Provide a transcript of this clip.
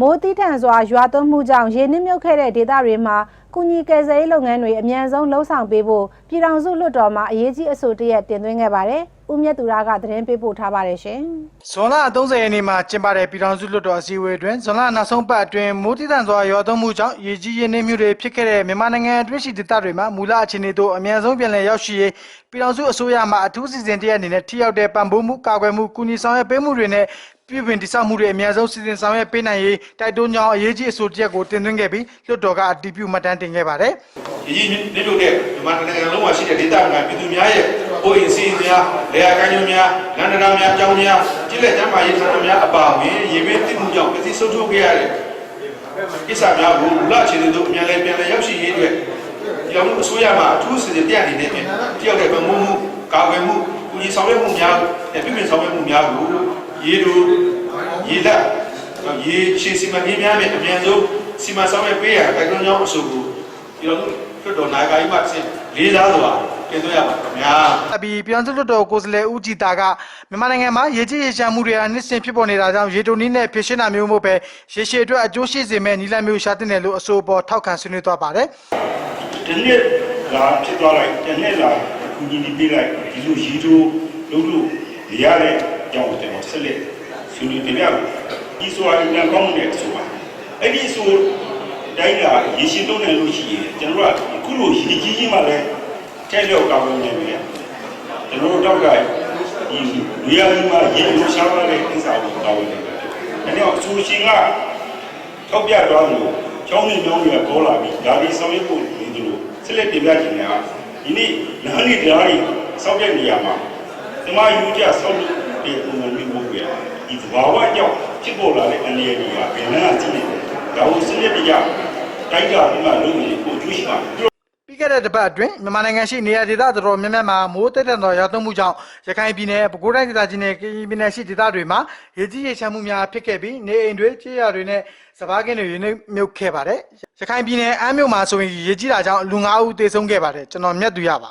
မိုးတိထန်စွာရွာသွန်းမှုကြောင့်ရေနစ်မြုပ်ခဲ့တဲ့ဒေသတွေမှာကုညီကယ်ဆယ်ရေးလုပ်ငန်းတွေအမြန်ဆုံးလှုပ်ဆောင်ပေးဖို့ပြည်ထောင်စုလွှတ်တော်မှအရေးကြီးအဆိုတရက်တင်သွင်းခဲ့ပါတယ်။ဦးမြတ်သူရကသတင်းပေးပို့ထားပါတယ်ရှင်။ဇွန်လ30ရက်နေ့မှာကျင်းပတဲ့ပြည်ထောင်စုလွှတ်တော်အစည်းအဝေးတွင်ဇွန်လနောက်ဆုံးပတ်အတွင်းမိုးတိတန်စွာရွာသွန်းမှုကြောင့်ရေကြီးရေနှင်းမှုတွေဖြစ်ခဲ့တဲ့မြန်မာနိုင်ငံအတွင်းရှိဒေသတွေမှာမူလအခြေအနေသို့အမြန်ဆုံးပြန်လည်ရောက်ရှိရေးပြည်ထောင်စုအစိုးရမှအထူးစီစဉ်တရက်အနေနဲ့ထိရောက်တဲ့ပံ့ပိုးမှုကာကွယ်မှုကူညီဆောင်ရွက်ပေးမှုတွေနဲ့ ပြည်ပင်တိစောက်မှုတွေအများဆုံးစီစဉ်ဆောင်ရွက်ပေးနိုင်ရေးတိုက်တွန်းကြောင်းအရေးကြီးအဆိုတရက်ကိုတင်သွင်းခဲ့ပြီးလွှတ်တော်ကအတည်ပြုမှတ်တမ်းတင်ခဲ့ပါတယ်။ရည်ကြီးနေလို့တဲ့မြန်မာနိုင်ငံလုံးမှာရှိတဲ့ဒေသခံပြည်သူများရဲ့ကိုယ်အင်စီများလေယာကမ်းရိုးများလန္ဒနာများကြောင်းများကြီးလက်ကျမ်းမာရေးဌာနများအပါအဝင်ရေဘေးတိမှုကြောင့်ပစ္စည်းဆုံးရှုံးခဲ့ရတဲ့ကိစ္စများကိုလူအခြေအနေတို့အများလည်းပြန်လည်ရောက်ရှိရေးအတွက်ဒီအောင်အစိုးရမှအထူးစီစဉ်တရားအနေနဲ့တယောက်တဲ့ဗမုံမှုကာကွယ်မှုကူညီဆောင်ရွက်မှုများနဲ့ပြည်ပင်ဆောင်ရွက်မှုများကို ရေတို့ရေလက်ရေရှည်စီမံကိန်းများနဲ့အမြန်ဆုံးစီမံဆောင်ရွက်ပေးရတိုက်တွန်းကြောင်းအဆိုကိုဒီတော့လွတ်တော်နိုင်ကိုင်းမှာဆင်းလေးစားစွာတင်သွင်းရပါခင်ဗျာအပြီးပြည်ထောင်စုလွှတ်တော်ကိုယ်စားလှယ်ဦးကြည်တာကမြန်မာနိုင်ငံမှာရေကြီးရေရှမ်းမှုတွေအနှစ်စဉ်ဖြစ်ပေါ်နေတာကြောင့်ရေတိုနည်းနဲ့ဖြစ်ရှင်းတာမျိုးမဟုတ်ပဲရေရှည်အတွက်အကျိုးရှိစေမဲ့နည်းလမ်းမျိုးရှာတင်တယ်လို့အဆိုပေါ်ထောက်ခံဆွေးနွေးသွားပါတယ်ဒီနေ့လာဖြစ်သွားလိုက်ဒီနေ့လာကူညီနေပေးလိုက်ဒီလိုရီတိုလုံးလို့ရတဲ့ အကြောင်းကျွန်တော်ဆက်လက်ဆွေးနွေးပြရမယ်ဒီဆိုတာအင်ကောင်းတဲ့ဆိုတာအဲ့ဒီဆိုတိုင်းကရေရှည်တုံးနေလို့ရှိရင်ကျွန်တော်ကအခုလိုရေကြီးကြီးမှလည်းထဲလျောက်ကောင်းနေတယ်ကျွန်တော်တို့တော့ကဒီလူရည်မှာရေလိုရှားရတဲ့ကိစ္စကိုတောင်းနေတယ်အဲ့တော့အဆိုရှင်ကထောက်ပြသွားလို့ကျောင်းနေကျောင်းတွေကပေါ်လာပြီးဒါဒီဆောင်ရွက်ဖို့နေတယ်လို့ဆက်လက်တင်ပြချင်တာဒီနေ့နားနေတရားတွေစောက်တဲ့နေရာမှာဒီမှာယူကြဆောက်လို့ ဒီပုံစံမျိုးပို့ရဒီသဘာဝကြောင့်ဖြစ်ပေါ်လာတဲ့အနေအထားတွေကဘယ်နှမ်းကြည့်နေလဲဒါကိုစနစ်တကျတိုက်ကြပြီးမှလုပ်ရင်ကိုကျူးရှိပါပြီးခဲ့တဲ့တစ်ပတ်အတွင်းမြန်မာနိုင်ငံရှိနေရာဒေသတော်တော်များများမှာမိုးတက်တဲ့တော်ရောက်သွန်းမှုကြောင့်ရခိုင်ပြည်နယ်ပဲခူးတိုင်းဒေသကြီးနဲ့ကရင်ပြည်နယ်ရှိဒေသတွေမှာရေကြီးရေချမ်းမှုများဖြစ်ခဲ့ပြီးနေအိမ်တွေကြေးရွာတွေနဲ့စပါးကင်းတွေရေနှိမ့်မြုပ်ခဲ့ပါတယ်ရခိုင်ပြည်နယ်အမ်းမြို့မှာဆိုရင်ရေကြီးတာကြောင့်လူ9ဦးသေဆုံးခဲ့ပါတယ်ကျွန်တော်မြတ်သူရပါ